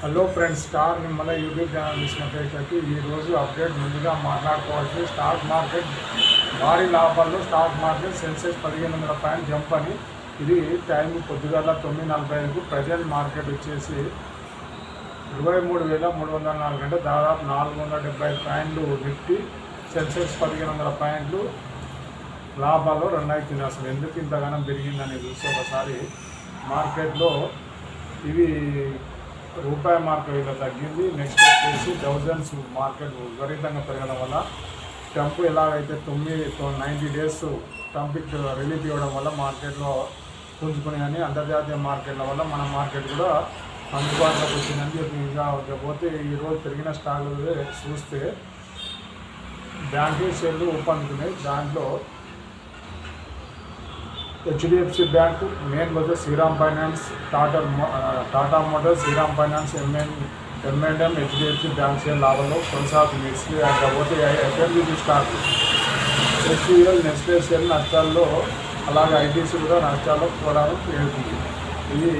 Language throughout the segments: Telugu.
Hello friends star Nimmala YouTube channel చూసినట్లయితే ఈరోజు అప్డేట్ ముందుగా మాట్లాడుకోవాల్సి స్టాక్ మార్కెట్ భారీ లాభాల్లో స్టాక్ మార్కెట్ సెన్సెక్స్ పదిహేను వందల పాయింట్ జంప్ అని ఇది టైం పొద్దుగల తొమ్మిది నలభై ఐదుకు ప్రజెంట్ మార్కెట్ వచ్చేసి ఇరవై మూడు వేల మూడు వందల నాలుగు అంటే దాదాపు నాలుగు వందల డెబ్బై ఐదు పాయింట్లు నిఫ్టీ సెన్సెక్స్ పదిహేను వందల పాయింట్లు లాభాల్లో రన్ అవుతుంది. అసలు ఎందుకు ఇంతగానం పెరిగిందని చూసి ఒకసారి మార్కెట్లో ఇవి రూపాయి మార్కెట్ ఇలా తగ్గింది. నెక్స్ట్ వచ్చేసి థౌజండ్స్ మార్కెట్ విపరీతంగా పెరగడం వల్ల ట్రంప్ ఎలాగైతే తొమ్మిది నైంటీ డేస్ ట్రంప్కి రిలీఫ్ ఇవ్వడం వల్ల మార్కెట్లో పుంజుకుని కానీ అంతర్జాతీయ మార్కెట్ల వల్ల మన మార్కెట్ కూడా అందుబాటులోకి వచ్చిందని చెప్పి ఇంకా పోతే ఈరోజు పెరిగిన స్టాకులు చూస్తే బ్యాంకింగ్ షేర్లు ఊపందుకున్నాయి దాంట్లో హెచ్డిఎఫ్సి బ్యాంక్ మెయిన్ వచ్చి Shriram finance Tata Tata motors Shriram finance MN MNM HDFC bank share లాభంలో కొనసాగుతుంది ఇస్లీ కాకపోతే FMBB stock. STL Nestle share నష్టాల్లో అలాగే ఐటీసీ కూడా నష్టాల్లో పోవడానికి వెళ్తుంది ఇది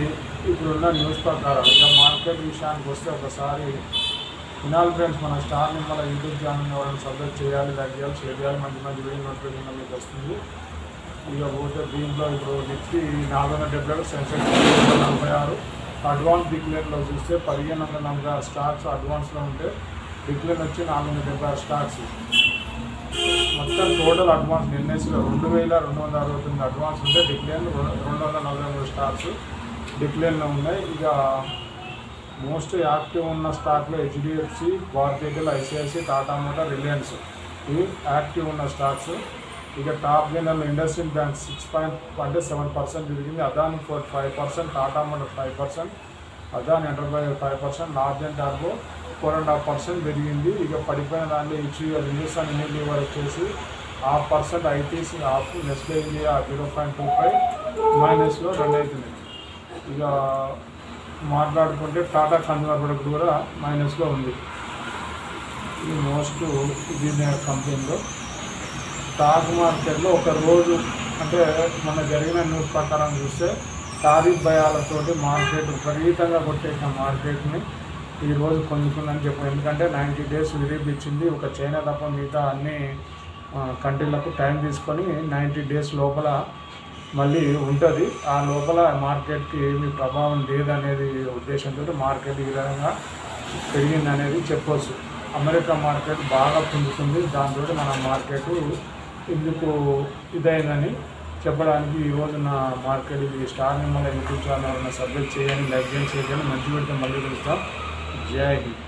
ఇప్పుడున్న న్యూస్ ప్రకారం ఇక మార్కెట్ విషయానికి వస్తే ఒకసారి ఫినాల్ ఫ్రెండ్స్ మన స్టార్ని మన యూట్యూబ్ ఛానల్ ఎవరైనా సబ్స్క్రైబ్ చేయాలి లైక్ చేయాలి షేర్ చేయాలి మంచి మంచి వీడియో నోటిఫికేషన్ మీకు వస్తుంది. ఇక పోతే దీంట్లో ఇప్పుడు నిఫ్టీ నాలుగు వందల డెబ్బై సెన్సెక్స్ నలభై ఆరు. అడ్వాన్స్ డిక్లేర్లో చూస్తే పదిహేను వందల నలభై ఆరు స్టాక్స్ అడ్వాన్స్లో ఉంటే డిక్లేర్ వచ్చి నాలుగు వందల డెబ్బై ఆరు స్టాక్స్ మొత్తం టోటల్ అడ్వాన్స్ ఎన్ఎస్లో రెండు వేల రెండు వందల అరవై తొమ్మిది అడ్వాన్స్ ఉంటే డిక్లేర్ రెండు వందల నలభై మూడు స్టాక్స్ డిక్లేర్లో ఉన్నాయి. ఇక మోస్ట్ యాక్టివ్ ఉన్న స్టాక్లో HDFC Bharatiya ICIC Tata motor Reliance ఇవి యాక్టివ్ ఉన్న స్టాక్స్ ఇక టాప్ గెయినర్లో ఇండస్ట్రియల్ బ్యాంక్ సిక్స్ పాయింట్ అంటే సెవెన్ పర్సెంట్ పెరిగింది. Adani four five percent Tata motor five percent Adani enterprise five percent Larsen and turbo four and half percent పెరిగింది. ఇక పడిపోయిన దాంట్లో హెచ్యుఎల్ హిందుస్థాన్ యూనిలీవర్ వచ్చేసి half percent ITC half Nestle India zero point two five మైనస్లో run అవుతుంది. ఇక మాట్లాడుకుంటే టాటా కన్జ్యూమర్ ప్రొడక్ట్ కూడా మైనస్లో ఉంది. ఇది మోస్ట్ ఇది కంపెనీలో స్టాక్ మార్కెట్లో ఒక రోజు అంటే మన జరిగిన న్యూస్ ప్రకారం చూస్తే టారిఫ్ భయాలతోటి మార్కెట్ విపరీతంగా కొట్టేసిన మార్కెట్ని ఈరోజు రోజు చెప్పారు. ఎందుకంటే నైంటీ డేస్ రిలీఫ్ ఇచ్చింది ఒక చైనా తప్ప మిగతా అన్ని కంట్రీలకు టైం తీసుకొని నైంటీ డేస్ లోపల మళ్ళీ ఉంటుంది. ఆ లోపల మార్కెట్కి ఏమి ప్రభావం లేదనేది ఉద్దేశంతో మార్కెట్ ఈ విధంగా పెరిగిందనేది చెప్పవచ్చు అమెరికా మార్కెట్ బాగా పుంజుతుంది దాంతో మన మార్కెట్ ఎందుకు ఇదైందని చెప్పడానికి ఈరోజు నా మార్కెట్ ఇది స్టార్ మిమ్మల్ని యూట్యూబ్ ఛానల్ సబ్మిట్ చేయండి లైక్ చేయండి షేర్ చేయండి మంచి పెడితే మళ్ళీ కలుస్తాం. జై హింద్.